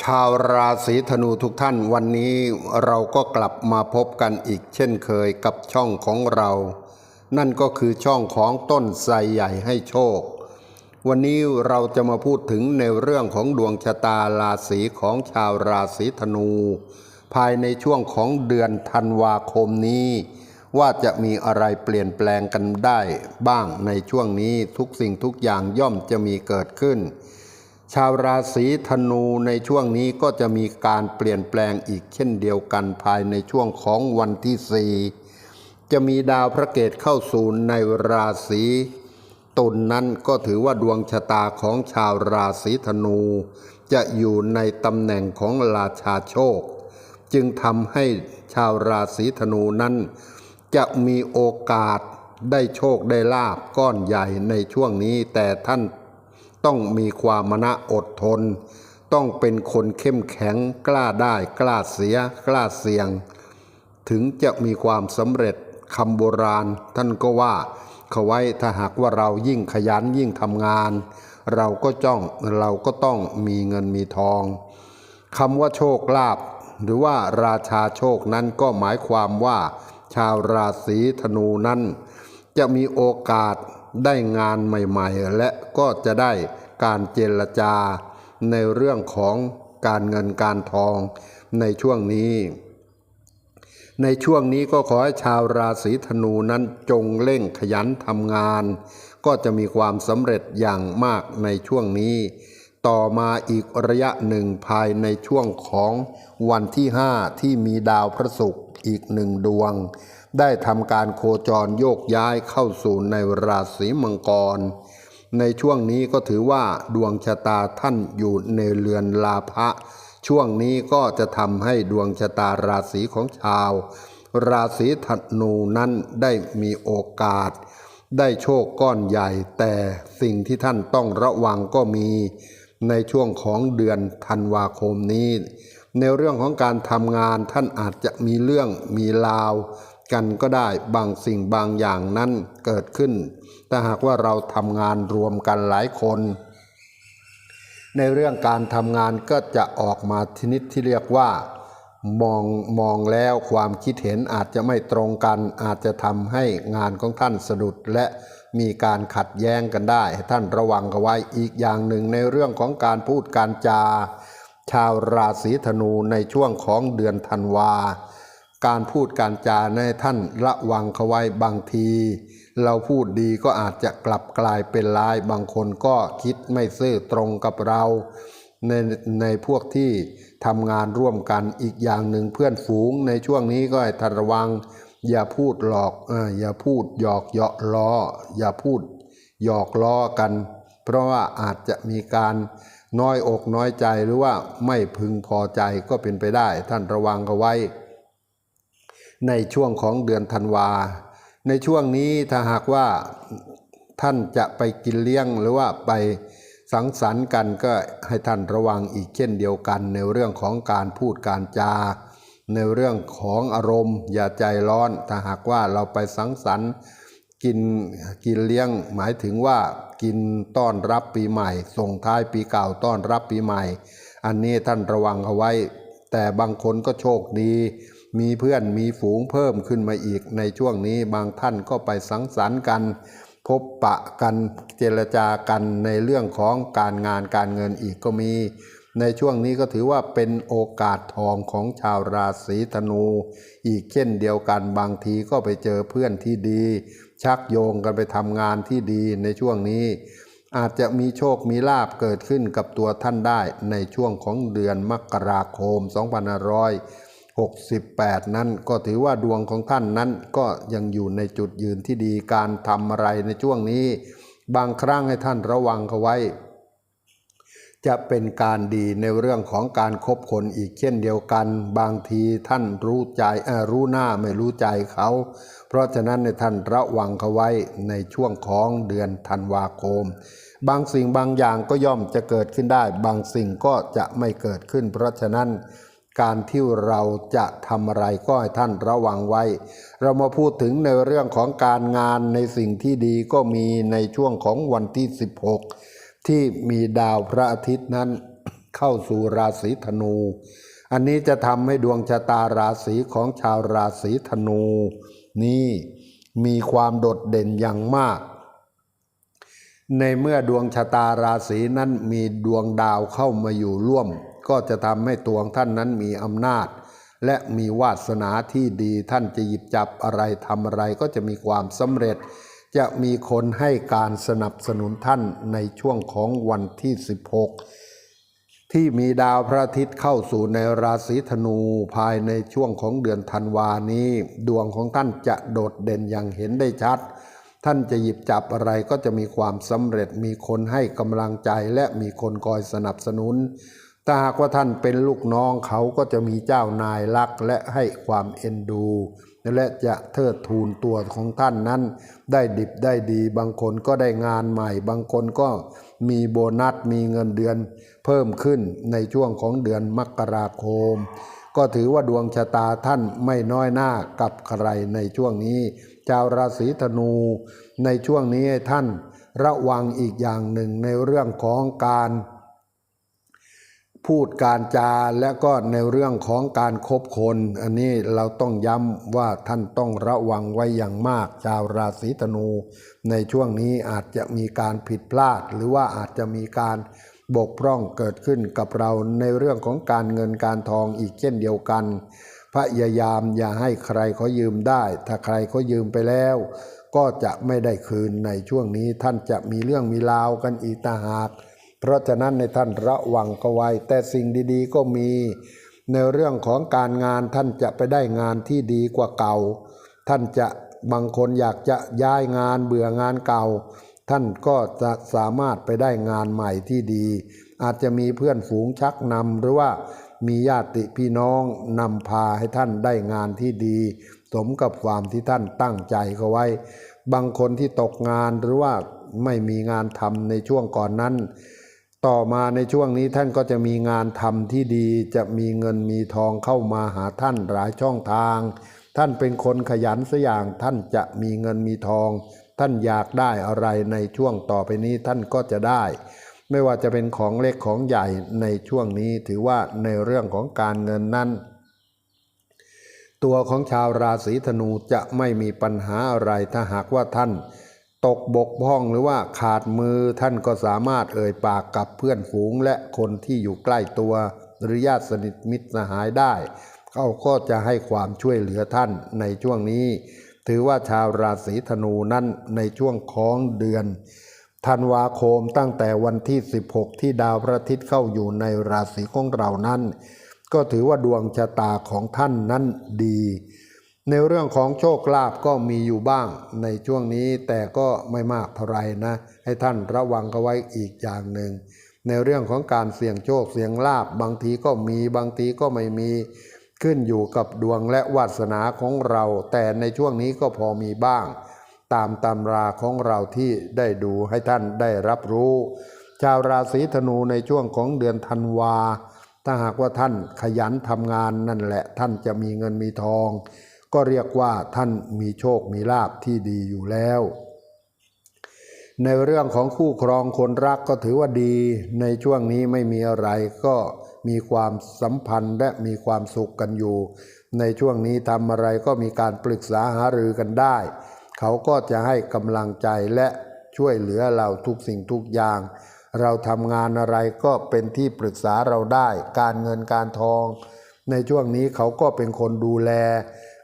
ชาวราศีธนูทุกท่านวันนี้เราก็กลับมาพบกันอีกเช่นเคยกับช่องของเรา นั่นก็คือช่องของต้นไทรใหญ่ให้โชค วันนี้เราจะมาพูดถึงในเรื่องของดวงชะตาราศีของชาวราศีธนู ภายในช่วงของเดือนธันวาคมนี้ ว่าจะมีอะไรเปลี่ยนแปลงกันได้ บ้างในช่วงนี้ทุกสิ่งทุกอย่างย่อมจะมีเกิดขึ้น ชาวราศีธนูในช่วงนี้ก็จะมีการเปลี่ยนแปลงอีกเช่นเดียวกันภายในช่วงของวันที่สี่จะมีดาวพระเกตเข้าสู่ในราศีตุลนนั้นก็ถือว่าดวงชะตาของชาวราศีธนู จะอยู่ในตำแหน่งของราชาโชค จึงทำให้ชาวราศีธนูนั้น จะมีโอกาสได้โชคได้ลาบก้อนใหญ่ในช่วงนี้แต่ท่าน ต้องมีความมณะอดทน ต้องเป็นคนเข้มแข็งกล้าได้ กล้าเสีย กล้าเสี่ยง ถึงจะมีความสำเร็จคำโบราณ ท่านก็ว่าเขาไว้ถ้าหากว่าเรายิ่งขยันยิ่งทำงาน เราก็จ้องเราก็ต้องมีเงินมีทองคำว่าโชคลาภหรือว่าราชาโชคนั้นก็หมายความว่า ชาวราศีธนูนั้น จะมีโอกาส ได้งานใหม่ๆ และก็จะได้การเจรจาในเรื่องของการเงินการทองในช่วงนี้ ในช่วงนี้ก็ขอให้ชาวราศีธนูนั้นจงเร่งขยันทำงาน ก็จะมีความสำเร็จอย่างมากในช่วงนี้ ต่อมาอีกระยะหนึ่งภายในช่วงของวันที่ห้าที่มีดาวพระศุกร์อีกหนึ่งดวง ได้ทำการโคจรโยกย้ายเข้าสู่ในราศีมังกร ในช่วงนี้ก็ถือว่าดวงชะตาท่านอยู่ในเรือนลาภะช่วงนี้ก็จะทำให้ดวงชะตาราศีของชาว ราศีธนูนั้นได้มีโอกาส ได้โชคก้อนใหญ่ แต่สิ่งที่ท่านต้องระวังก็มี ในช่วงของเดือนธันวาคมนี้ ในเรื่องของการทำงานท่านอาจจะมีเรื่องมีราว กันก็ได้บางสิ่งบางอย่างนั้นเกิดขึ้น แต่หากว่าเราทำงานรวมกันหลายคน ในเรื่องการทำงานก็จะออกมาชนิดที่เรียกว่า มองมองแล้วความคิดเห็นอาจจะไม่ตรงกัน อาจจะทำให้งานของท่านสะดุดและมีการขัดแย้งกันได้ ท่านระวังเอาไว้อีกอย่างหนึ่งในเรื่องของการพูดการจา ชาวราศีธนูในช่วงของเดือนธันวา การพูดการจาในท่านระวังเขาไว้บางที เราพูดดีก็อาจจะกลับกลายเป็นร้ายบางคนก็คิดไม่ซื่อตรงกับเราในในพวกที่ทำงานร่วมกันอีกอย่างหนึ่งเพื่อนฝูงในช่วงนี้ก็ให้ท่านระวัง อย่าพูดหลอกเอออย่าพูดหยอกเยาะล้อ อย่าพูดหยอกล้อกัน เพราะว่าอาจจะมีการน้อยอกน้อยใจหรือว่าไม่พึงพอใจก็เป็นไปได้ ท่านระวังเอาไว้ ในช่วงของเดือนธันวา ในช่วงนี้ถ้าหากว่าท่านจะไปกินเลี้ยงหรือว่าไปสังสรรค์กันก็ให้ท่านระวังอีกเช่นเดียวกัน ในเรื่องของการพูดการจา ในเรื่องของอารมณ์ อย่าใจร้อน ถ้าหากว่าเราไปสังสรรค์กินกินเลี้ยงหมายถึงว่ากินต้อนรับปีใหม่ ส่งท้ายปีเก่าต้อนรับปีใหม่ อันนี้ท่านระวังเอาไว้ แต่บางคนก็โชคดี มีเพื่อนมีฝูงเพิ่มขึ้นมาอีกในช่วงนี้บางท่านก็ไปสังสรรค์กัน พบปะกันเจรจากันในเรื่องของการงานการเงินอีกก็มี ในช่วงนี้ก็ถือว่าเป็นโอกาสทองของชาวราศีธนู อีกเช่นเดียวกันบางทีก็ไปเจอเพื่อนที่ดี ชักโยงกันไปทำงานที่ดีในช่วงนี้อาจจะมีโชคมีลาบเกิดขึ้นกับตัวท่านได้ในช่วงของเดือนมกราคม 68 นั้นก็ถือว่าดวงของท่านนั้นก็ยังอยู่ในจุดยืนที่ดีการทำอะไรในช่วงนี้ บางครั้งให้ท่านระวังเขาไว้ จะเป็นการดีในเรื่องของการคบคนอีกเช่นเดียวกัน บางทีท่านรู้ใจรู้หน้าไม่รู้ใจเขา เพราะฉะนั้นในท่านระวังเขาไว้ในช่วงของเดือนธันวาคมบางสิ่งบางอย่างก็ย่อมจะเกิดขึ้นได้ บางสิ่งก็จะไม่เกิดขึ้น เพราะฉะนั้น การที่เราจะทำอะไรก็ให้ท่านระวังไว้ เรามาพูดถึงในเรื่องของการงานในสิ่งที่ดีก็มีในช่วงของวันที่ 16 ที่มีดาวพระอาทิตย์นั้น เข้าสู่ราศีธนู อันนี้จะทำให้ดวงชะตาราศีของชาวราศีธนู นี้มีความโดดเด่นอย่างมาก ในเมื่อดวงชะตาราศีนั้นมีดวงดาวเข้ามาอยู่ร่วม ก็จะทำให้ตัวท่านนั้นมีอำนาจ และมีวาสนาที่ดีท่านจะหยิบจับอะไรทำอะไรก็จะมีความสำเร็จ จะมีคนให้การสนับสนุนท่านในช่วงของวันที่ 16 ที่มีดาวพระอาทิตย์เข้าสู่ในราศีธนูภายในช่วงของเดือนธันวานี้ ดวงของท่านจะโดดเด่นอย่างเห็นได้ชัดท่านจะหยิบจับอะไรก็จะมีความสำเร็จมีคนให้กำลังใจและมีคนคอยสนับสนุน ถ้าหากว่าท่านเป็นลูกน้องเขาก็จะมีเจ้านายรักและให้ความเอ็นดู และจะเทิดทูนตัวของท่านนั้น ได้ดิบได้ดี บางคนก็ได้งานใหม่ บางคนก็มีโบนัสมีเงินเดือน เพิ่มขึ้นในช่วงของเดือนมกราคม ก็ถือว่าดวงชะตาท่านไม่น้อยหน้ากับใครในช่วงนี้ ชาวราศีธนู ในช่วงนี้ท่านระวังอีกอย่างหนึ่งในเรื่องของการ พูดการจาและก็ในเรื่องของการคบคน อันนี้เราต้องย้ำว่าท่านต้องระวังไว้อย่างมาก ชาวราศีธนู ในช่วงนี้อาจจะมีการผิดพลาด หรือว่าอาจจะมีการบกพร่องเกิดขึ้นกับเราในเรื่องของการเงินการทองอีกเช่นเดียวกัน พยายามอย่าให้ใครเขายืมได้ ถ้าใครเขายืมไปแล้ว ก็จะไม่ได้คืนในช่วงนี้ท่านจะมีเรื่องมีราวกันอีกต่างหาก ราะฉะนั้นในท่านระวังก็ไว้ แต่สิ่งดีๆก็มี ในเรื่องของการงานท่านจะไปได้งานที่ดีกว่าเก่า ท่านจะบางคนอยากจะย้ายงานเบื่องานเก่า ท่านก็จะสามารถไปได้งานใหม่ที่ดี อาจจะมีเพื่อนฝูงชักนำหรือว่ามีญาติพี่น้องนำพาให้ท่านได้งานที่ดี สมกับความที่ท่านตั้งใจเขาไว้ บางคนที่ตกงานหรือว่าไม่มีงานทำในช่วงก่อนนั้น ต่อมาในช่วงนี้ท่านก็จะมีงานทำที่ดี จะมีเงินมีทองเข้ามาหาท่านหลายช่องทาง ท่านเป็นคนขยันสัอย่างท่านจะมีเงินมีทอง ท่านอยากได้อะไรในช่วงต่อไปนี้ท่านก็จะได้ ไม่ว่าจะเป็นของเล็กของใหญ่ในช่วงนี้ถือว่าในเรื่องของการเงินนั้น ตัวของชาวราศีธนูจะไม่มีปัญหาอะไรถ้าหากว่าท่าน ตกบกพร่องหรือว่าขาดมือท่านก็สามารถเอ่ยปากกับเพื่อนฝูงและคนที่อยู่ใกล้ตัวหรือญาติสนิทมิตรสหายได้เขาก็จะให้ความช่วยเหลือท่านในช่วงนี้ ถือว่าชาวราศีธนูนั้นในช่วงของเดือนธันวาคมตั้งแต่วันที่ 16 ที่ดาวพระอาทิตย์เข้าอยู่ในราศีของเรานั้น ก็ถือว่าดวงชะตาของท่านนั้นดี ในเรื่องของโชคลาภก็มีอยู่บ้างในช่วงนี้แต่ก็ไม่มากเท่าไรนะ ให้ท่านระวังเอาไว้อีกอย่างหนึ่ง ในเรื่องของการเสี่ยงโชคเสี่ยงลาบบางทีก็มีบางทีก็ไม่มีขึ้นอยู่กับดวงและวาสนาของเรา แต่ในช่วงนี้ก็พอมีบ้าง ตามตำราของเราที่ได้ดูให้ท่านได้รับรู้ ชาวราศีธนูในช่วงของเดือนธันวา ถ้าหากว่าท่านขยันทำงานนั่นแหละท่านจะมีเงินมีทอง ก็เรียกว่าท่านมีโชคมีลาภที่ดีอยู่แล้ว ในเรื่องของคู่ครองคนรักก็ถือว่าดี ในช่วงนี้ไม่มีอะไรก็มีความสัมพันธ์และมีความสุขกันอยู่ ในช่วงนี้ทำอะไรก็มีการปรึกษาหารือกันได้ เขาก็จะให้กำลังใจและช่วยเหลือเราทุกสิ่งทุกอย่าง เราทำงานอะไรก็เป็นที่ปรึกษาเราได้ การเงินการทอง ในช่วงนี้เขาก็เป็นคนดูแล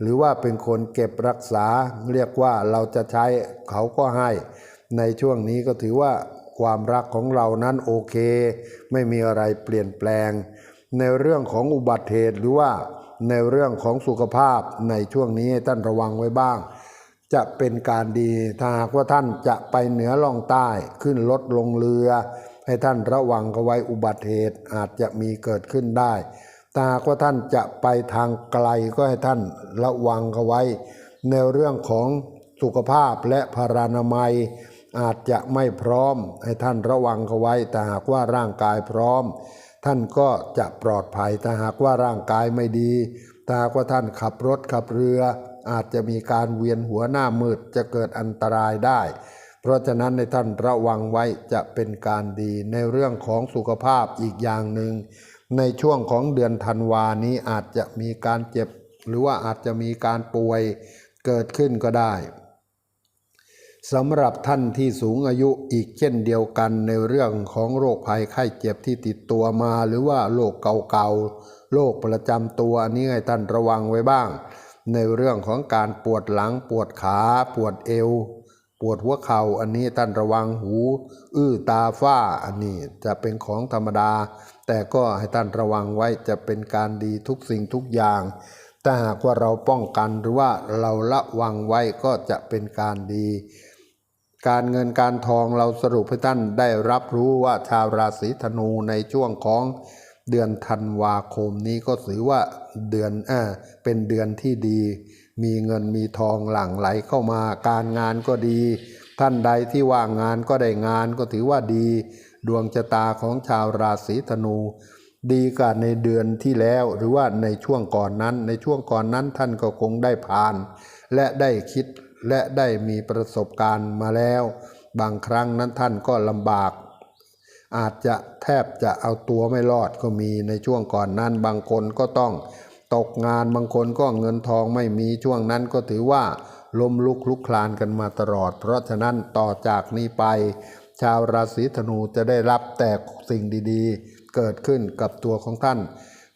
หรือว่าเป็นคนเก็บรักษาเรียกว่าเราจะใช้เขาก็ให้ ในช่วงนี้ก็ถือว่าความรักของเรานั้นโอเค ไม่มีอะไรเปลี่ยนแปลง ในเรื่องของอุบัติเหตุหรือว่าในเรื่องของสุขภาพในช่วงนี้ท่านระวังไว้บ้าง จะเป็นการดีถ้าหากว่าท่านจะไปเหนือล่องใต้ขึ้นรถลงเรือ ให้ท่านระวังเอาไว้อุบัติเหตุอาจจะมีเกิดขึ้นได้้าหากว่าท่านจะไปทางไกลก็ให้ท่านระวังเอาไว้ ในเรื่องของสุขภาพและพารานามัย อาจจะไม่พร้อม ให้ท่านระวังเอาไว้แต่หากว่าร่างกายพร้อม ท่านก็จะปลอดภัยถ้าหากว่าร่างกายไม่ดีถ้าหากว่าท่านขับรถขับเรือ อาจจะมีการเวียนหัวหน้ามืดจะเกิดอันตรายได้ เพราะฉะนั้นในท่านระวังไว้จะเป็นการดีในเรื่องของสุขภาพอีกอย่างหนึ่ง ในช่วงของเดือนธันวานี้อาจจะมีการเจ็บ หรือว่าอาจจะมีการป่วยเกิดขึ้นก็ได้สำหรับท่านที่สูงอายุอีกเช่นเดียวกันในเรื่องของโรคภัยไข้เจ็บที่ติดตัวมา หรือว่าโรคเก่าๆโรคประจำตัวอันนี้ให้ท่านระวังไว้บ้าง ในเรื่องของการปวดหลังปวดขาปวดเอว ปวดหัวเข่าอันนี้ท่านระวังหู อื้อตาฝ้าอันนี้จะเป็นของธรรมดา แต่ก็ให้ท่านระวังไว้จะเป็นการดีทุกสิ่งทุกอย่าง ถ้าหากว่าเราป้องกันหรือว่าเราละวังไว้ก็จะเป็นการดี การเงินการทองเราสรุปให้ท่านได้รับรู้ว่าชาวราศีธนูในช่วงของเดือนธันวาคมนี้ก็ถือว่าเดือนเออเป็นเดือนที่ดี มีเงินมีทองหลั่งไหลเข้ามา การงานก็ดี ท่านใดที่ว่างงานก็ได้งานก็ถือว่าดี ดวงชะตาของชาวราศีธนู ดีกว่าในเดือนที่แล้วหรือว่าในช่วงก่อนนั้น ในช่วงก่อนนั้นท่านก็คงได้ผ่าน และได้คิดและได้มีประสบการณ์มาแล้ว บางครั้งนั้นท่านก็ลำบาก อาจจะแทบจะเอาตัวไม่รอดก็มีในช่วงก่อนนั้น บางคนก็ต้องตกงานบางคนก็เงินทองไม่มีช่วงนั้นก็ถือว่าล้มลุกลุกคลานกันมาตลอด เพราะฉะนั้นต่อจากนี้ไป ชาวราศีธนูจะได้รับแต่สิ่งดีๆ เกิดขึ้นกับตัวของท่าน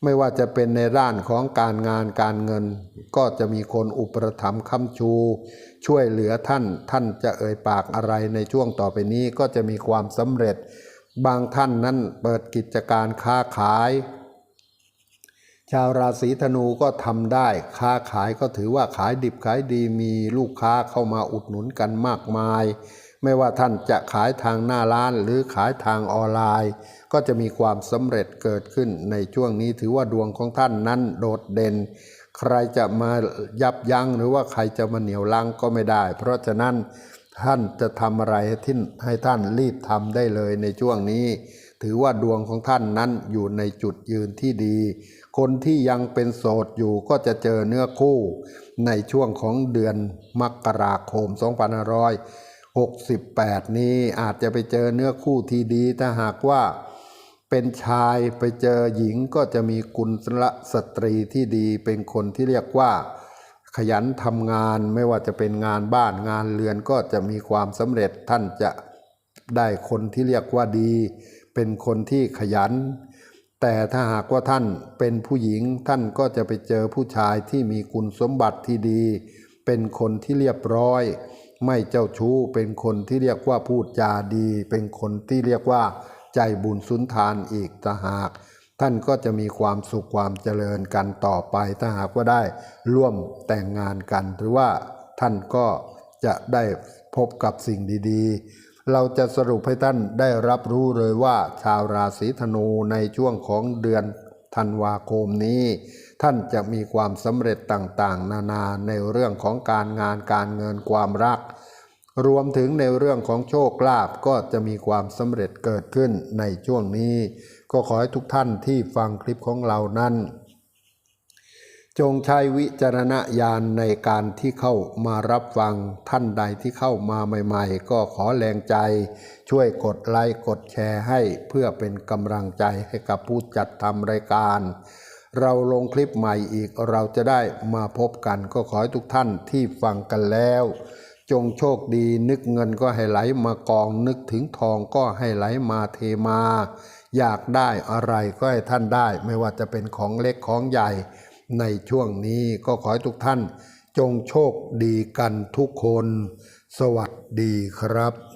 ไม่ว่าจะเป็นในด้านของการงานการเงิน ก็จะมีคนอุปถัมภ์ค้ำชู ช่วยเหลือท่าน ท่านจะเอ่ยปากอะไรในช่วงต่อไปนี้ก็จะมีความสำเร็จ บางท่านนั้นเปิดกิจการค้าขาย ชาวราศีธนูก็ทำได้ ค้าขายก็ถือว่าขายดิบขายดีมีลูกค้าเข้ามาอุดหนุนกันมากมาย ไม่ว่าท่านจะขายทางหน้าร้านหรือขายทางออนไลน์ ก็จะมีความสำเร็จเกิดขึ้นในช่วงนี้ถือว่าดวงของท่านนั้นโดดเด่น ใครจะมายับยั้งหรือว่าใครจะมาเหนียวลังก็ไม่ได้ เพราะฉะนั้นท่านจะทำอะไรให้ท่านให้ท่านรีบทำได้เลยในช่วงนี้ ถือว่าดวงของท่านนั้นอยู่ในจุดยืนที่ดี คนที่ยังเป็นโสดอยู่ก็จะเจอเนื้อคู่ในช่วงของเดือนมกราคม 68 นี้อาจจะไปเจอเนื้อคู่ที่ดี ถ้าหากว่าเป็นชายไปเจอหญิงก็จะมีกุลสตรีที่ดี เป็นคนที่เรียกว่า ขยันทำงานไม่ว่าจะเป็นงานบ้านงานเรือนก็จะมีความสำเร็จท่านจะได้คนที่เรียกว่าดี เป็นคนที่ขยัน แต่ถ้าหากว่าท่านเป็นผู้หญิงท่านก็จะไปเจอผู้ชายที่มีคุณสมบัติที่ดี เป็นคนที่เรียบร้อย ไม่เจ้าชู้เป็นคนที่เรียกว่าพูดจาดี เป็นคนที่เรียกว่าใจบุญสุนทานอีกต่างหาก ท่านก็จะมีความสุขความเจริญกันต่อไปถ้าหากว่าได้ร่วมแต่งงานกัน หรือว่าท่านก็จะได้พบกับสิ่งดีๆ เราจะสรุปให้ท่านได้รับรู้เลยว่าชาวราศีธนูในช่วงของเดือนธันวาคมนี้ ท่านจะมีความสำเร็จต่างๆ นานาในเรื่องของการงานการเงินความรัก รวมถึงในเรื่องของโชคลาภก็จะมีความสำเร็จเกิดขึ้นในช่วงนี้ ก็ขอให้ทุกท่านที่ฟังคลิปของเรานั้น จงใช้วิจารณญาณในการที่เข้ามารับฟังท่านใดที่เข้ามาใหม่ ๆ ก็ขอแรงใจ ช่วยกดไลค์กดแชร์ให้เพื่อเป็นกำลังใจให้กับผู้จัดทำรายการ เราลงคลิปใหม่อีกเราจะได้มาพบกันก็ขอให้ทุกท่านที่ฟังกันแล้ว จงโชคดีนึกเงินก็ให้ไหลมากองนึกถึงทองก็ให้ไหลมาเทมา อยากได้อะไรก็ให้ท่านได้ ไม่ว่าจะเป็นของเล็กของใหญ่ในช่วงนี้ก็ขอให้ทุกท่าน จงโชคดีกันทุกคน สวัสดีครับ